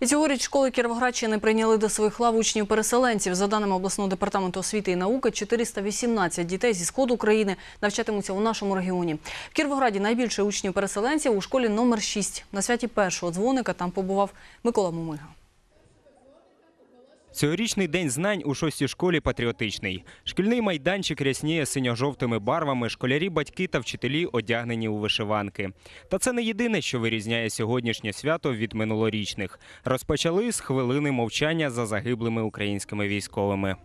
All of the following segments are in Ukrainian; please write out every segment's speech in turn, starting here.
І цьогоріч школи Кіровоградщини прийняли до своїх лав учнів переселенців. За даними обласного департаменту освіти і науки, 418 дітей зі сходу України навчатимуться у нашому регіоні. В Кіровограді найбільше учнів переселенців у школі номер 6. На святі першого дзвоника там побував Микола Мумига. Цьогорічний день знань у шостій школі патріотичний. Шкільний майданчик рясніє синьо-жовтими барвами, школярі, батьки та вчителі одягнені у вишиванки. Та це не єдине, що вирізняє сьогоднішнє свято від минулорічних. Розпочали з хвилини мовчання за загиблими українськими військовими.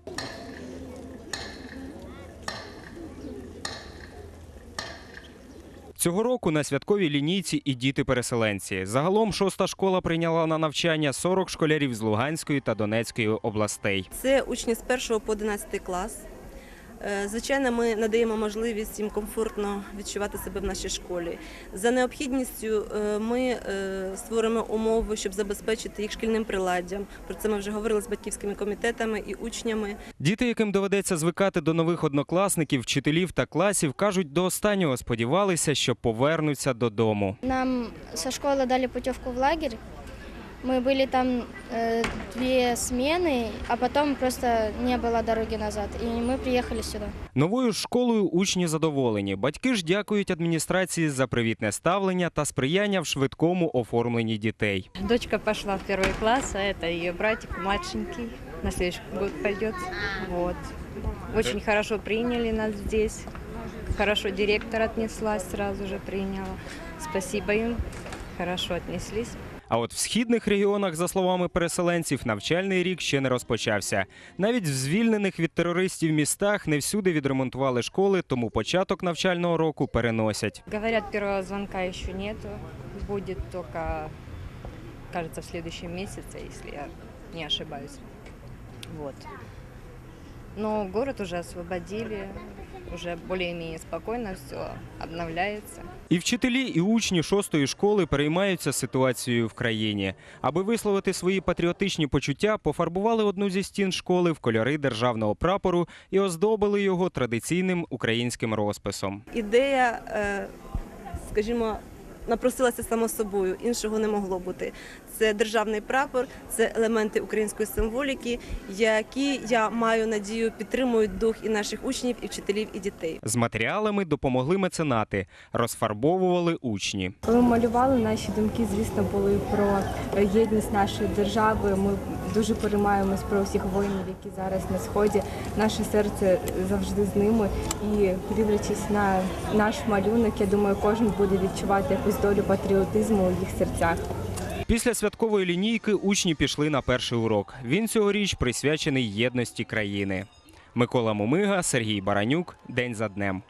Цього року на святковій лінійці і діти-переселенці. Загалом шоста школа прийняла на навчання 40 школярів з Луганської та Донецької областей. Це учні з 1 по 11 клас. Е, Звичайно, ми надаємо можливість їм комфортно відчувати себе в нашій школі. За необхідністю е, ми е, створимо умови, щоб забезпечити їх шкільним приладдям. Про це ми вже говорили з батьківськими комітетами і учнями. Діти, яким доведеться звикати до нових однокласників, вчителів та класів, кажуть, до останнього сподівалися, що повернуться додому. Нам со школы дали путевку в лагерь. Мы были там э, две смены, а потом просто не было дороги назад. И мы приехали сюда. Новою ж школою учні задоволені. Батьки ж дякують адміністрації за привітне ставлення та сприяння в швидкому оформленні дітей. Дочка пошла в первый класс, а это ее братик младшенький. На следующий год пойдет. Вот. Очень хорошо приняли нас здесь. Хорошо директор отнеслась, сразу же приняла. Спасибо им. Хорошо отнеслись. А от в східних регіонах, за словами переселенців, навчальний рік ще не розпочався. Навіть в звільнених від терористів містах не всюди відремонтували школи, тому початок навчального року переносять. Говорять, першого звонка ще немає, буде тільки, кажеться, в наступному місяці, якщо я не ошибаюсь. Вот. Но город уже освободили, уже более-менее спокойно все обновляется. І вчителі, і учні шостої школи переймаються ситуацією в країні. Аби висловити свої патріотичні почуття, пофарбували одну зі стін школи в кольори державного прапору і оздобили його традиційним українським розписом. Ідея, е, скажімо, напросилася само собою, іншого не могло бути. Це державний прапор, це елементи української символіки, які я маю надію підтримують дух і наших учнів, і вчителів, і дітей. З матеріалами допомогли меценати, розфарбовували учні. Коли малювали, наші думки, звісно, були про єдність нашої держави. Ми дуже переймаємось про всіх воїнів, які зараз на сході. Наше серце завжди з ними. І дивлячись на наш малюнок, я думаю, кожен буде відчувати якусь долю патріотизму у їх серцях. Після святкової лінійки учні пішли на перший урок. Він цьогоріч присвячений єдності країни. Микола Мумига, Сергій Баранюк. День за днем.